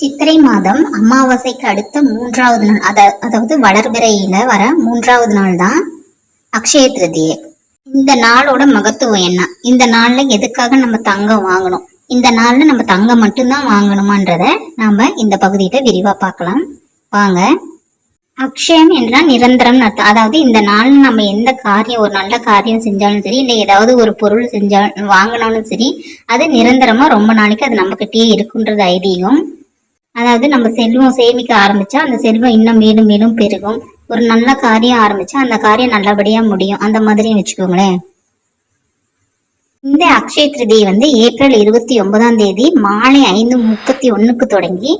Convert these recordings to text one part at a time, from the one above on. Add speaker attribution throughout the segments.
Speaker 1: சித்திரை மாதம் அமாவாசைக்கு அடுத்த மூன்றாவது நாள் அத அதாவது வளர்பிறையில வர மூன்றாவது நாள் தான் அக்ஷய திருதியை. இந்த நாளோட மகத்துவம் என்ன? இந்த நாள்ல எதுக்காக நம்ம தங்கம் வாங்கணும்? இந்த நாள்ல நம்ம தங்கம் மட்டும்தான் வாங்கணுமான்றத நாம இந்த பகுதியில விரிவா பார்க்கலாம். வாங்க. அக்ஷயம் என்றால் நிரந்தரம் அர்த்தம். அதாவது இந்த நாள் நம்ம எந்த காரியம் ஒரு நல்ல காரியம் செஞ்சாலும் சரி இல்லை ஏதாவது ஒரு பொருள் செஞ்சாலும் வாங்கினாலும் சரி அது நிரந்தரமா ரொம்ப நாளைக்கு அது நம்மகிட்டயே இருக்குன்றது ஐதீகம். அதாவது நம்ம செல்வம் சேமிக்க ஆரம்பிச்சா அந்த செல்வம் இன்னும் மேலும் மேலும் பெருகும். ஒரு நல்ல காரியம் ஆரம்பிச்சா அந்த காரியம் நல்லபடியா முடியும். அந்த மாதிரி வச்சுக்கோங்களேன். இந்த அக்ஷய திருதியை வந்து ஏப்ரல் இருபத்தி ஒன்பதாம் தேதி மாலை ஐந்து முப்பத்தி ஒண்ணுக்கு தொடங்கி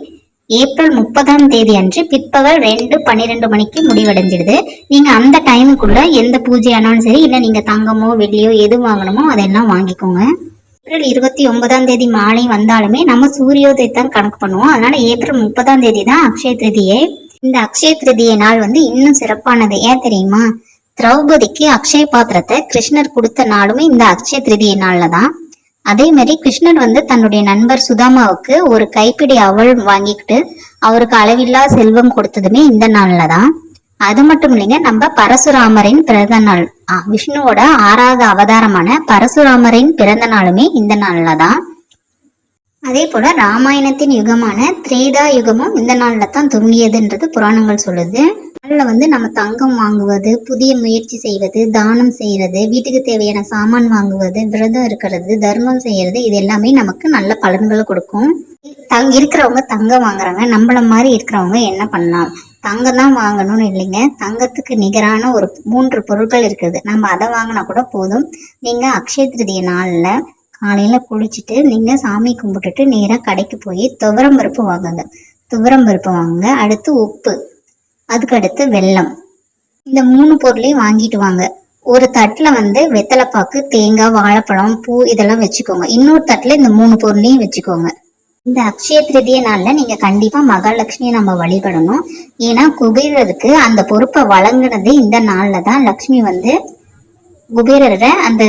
Speaker 1: ஏப்ரல் முப்பதாம் தேதி அன்று பிற்பகல் ரெண்டு பன்னிரெண்டு மணிக்கு முடிவடைஞ்சிடுது. நீங்க அந்த டைமுக்குள்ள எந்த பூஜை ஆனாலும் சரி இல்லை நீங்க தங்கமோ வெள்ளியோ எது வாங்கணுமோ அதெல்லாம் வாங்கிக்கோங்க. ஏப்ரல் இருபத்தி ஒன்பதாம் தேதி மாலை வந்தாலுமே நம்ம சூரியோதயத்தை தான் கணக்கு பண்ணுவோம். அதனால ஏப்ரல் முப்பதாம் தேதி தான் அக்ஷய திருதியை. இந்த அக்ஷய திருதிய நாள் வந்து இன்னும் சிறப்பானது. ஏன் தெரியுமா? திரௌபதிக்கு அக்ஷய பாத்திரத்தை கிருஷ்ணர் கொடுத்த நாளுமே இந்த அக்ஷய திருதிய நாள்ல தான் அதே மாதிரி கிருஷ்ணர் வந்து தன்னுடைய நண்பர் சுதாமாவுக்கு ஒரு கைப்பிடி அவள் வாங்கிக்கிட்டு அவருக்கு அளவில்லா செல்வம் கொடுத்ததுமே இந்த நாள்ல தான் அது மட்டும் இல்லைங்க நம்ம பரசுராமரின் பிறந்த நாள். விஷ்ணுவோட ஆறாவது அவதாரமான பரசுராமரின் பிறந்த நாளுமே இந்த நாள்ல தான். அதே போல ராமாயணத்தின் யுகமான திரேதா யுகமும் இந்த நாள்ல தான் துவங்கியதுன்றது புராணங்கள் சொல்லுது. நாளில் வந்து நம்ம தங்கம் வாங்குவது புதிய முயற்சி செய்வது தானம் செய்யறது வீட்டுக்கு தேவையான சாமான் வாங்குவது விரதம் இருக்கிறது தர்மம் செய்யறது இது எல்லாமே நமக்கு நல்ல பலன்களை கொடுக்கும். தங் இருக்கிறவங்க தங்கம் வாங்குறாங்க நம்மள மாதிரி இருக்கிறவங்க என்ன பண்ணலாம்? தங்கம் தான் வாங்கணும்னு இல்லைங்க. தங்கத்துக்கு நிகரான ஒரு மூன்று பொருட்கள் இருக்குது. நம்ம அதை வாங்கினா கூட போதும். நீங்கள் அக்ஷய திருதிய நாளில் காலையில் குளிச்சுட்டு நீங்கள் சாமி கும்பிட்டுட்டு நேராக கடைக்கு போய் துவரம் பருப்பு வாங்குங்க. துவரம் பருப்பு வாங்குங்க. அடுத்து உப்பு. அதுக்கு அடுத்து வெல்லம். இந்த மூணு பொருளையும் வாங்கிட்டு வாங்க. ஒரு தட்டில் வந்து வெத்தலைப்பாக்கு தேங்காய் வாழைப்பழம் பூ இதெல்லாம் வச்சுக்கோங்க. இன்னொரு தட்டில் இந்த மூணு பொருளையும் வச்சுக்கோங்க. இந்த அக்ஷய திருதிய நாள்ல நீங்க கண்டிப்பா மகாலட்சுமியை நம்ம வழிபடணும். ஏன்னா குபேரருக்கு அந்த பொறுப்பை வழங்கினது இந்த நாள்ல தான் லக்ஷ்மி வந்து குபேரரை அந்த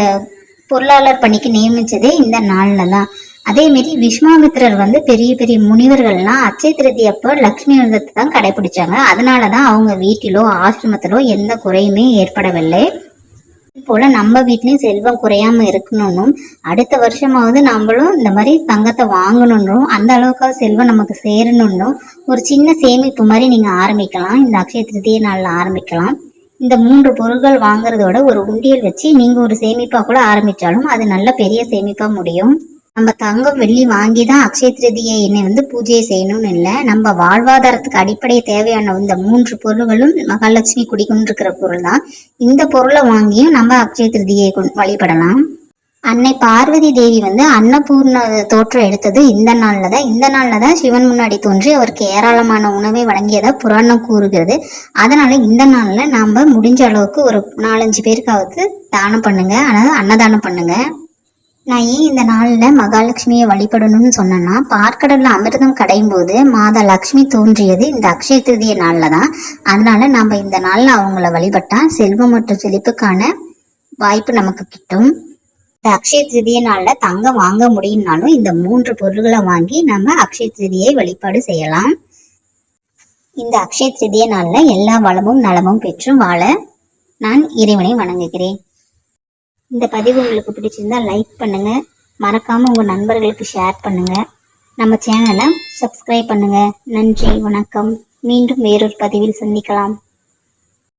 Speaker 1: பொருளாளர் பணிக்கு நியமிச்சதே இந்த நாள்ல தான் அதே மாரி விஸ்வாமித்திரர் வந்து பெரிய பெரிய முனிவர்கள்லாம் அச்சய திருதி அப்போ லக்ஷ்மி விரதத்தை தான் கடைபிடிச்சாங்க. அதனால தான் அவங்க வீட்டிலோ ஆசிரமத்திலோ எந்த குறையுமே ஏற்படவில்லை. போல நம்ம வீட்லயும் செல்வம் குறையாம இருக்கணும்னும் அடுத்த வருஷமாவது நம்மளும் இந்த மாதிரி தங்கத்தை வாங்கணும்னும் அந்த அளவுக்காக செல்வம் நமக்கு சேரணும்னும் ஒரு சின்ன சேமிப்பு மாதிரி நீங்க ஆரம்பிக்கலாம். இந்த அக்ஷய திருதிய நாள்ல ஆரம்பிக்கலாம். இந்த மூன்று பொருட்கள் வாங்குறதோட ஒரு உண்டியல் வச்சு நீங்க ஒரு சேமிப்பா கூட ஆரம்பிச்சாலும் அது நல்ல பெரிய சேமிப்பா முடியும். நம்ம தங்கம் வெள்ளி வாங்கி தான் அக்ஷய திருதியை என்னை வந்து பூஜையை செய்யணும்னு இல்லை. நம்ம வாழ்வாதாரத்துக்கு அடிப்படை தேவையான இந்த மூன்று பொருள்களும் மகாலட்சுமி குடிக்கொண்டிருக்கிற பொருள் தான் இந்த பொருளை வாங்கியும் நம்ம அக்ஷய திருதியை கொண்- வழிபடலாம். அன்னை பார்வதி தேவி வந்து அன்னபூர்ண தோற்றம் எடுத்தது இந்த நாளில் தான் இந்த நாளில் தான் சிவன் முன்னாடி தோன்றி அவருக்கு ஏராளமான உணவை வழங்கியதாக புராணம் கூறுகிறது. அதனால இந்த நாளில் நாம் முடிஞ்ச அளவுக்கு ஒரு நாலஞ்சு பேருக்காவது தானம் பண்ணுங்க. அதாவது அன்னதானம் பண்ணுங்க. நான் ஏன் இந்த நாளில் மகாலட்சுமியை வழிபடணும்னு சொன்னேன்னா பார்க்கடலில் அமிர்தம் கடையும் போது மாதா லக்ஷ்மி தோன்றியது இந்த அக்ஷய திருதிய நாளில் தான் அதனால நம்ம இந்த நாளில் அவங்கள வழிபட்டா செல்வம் மற்றும் செழிப்புக்கான வாய்ப்பு நமக்கு கிட்டும். இந்த அக்ஷய திருதிய நாளில் தங்கம் வாங்க முடியும்னாலும் இந்த மூன்று பொருள்களை வாங்கி நம்ம அக்ஷய திருதியை வழிபாடு செய்யலாம். இந்த அக்ஷய திருதிய நாளில் எல்லா வளமும் நலமும் பெற்றும் வாழ நான் இறைவனை வணங்குகிறேன். இந்த பதிவு உங்களுக்கு பிடிச்சிருந்தா லைக் பண்ணுங்க. மறக்காம உங்க நண்பர்களுக்கு ஷேர் பண்ணுங்க. நம்ம சேனலை சப்ஸ்கிரைப் பண்ணுங்க. நன்றி வணக்கம். மீண்டும் வேறொரு பதிவில் சந்திக்கலாம்.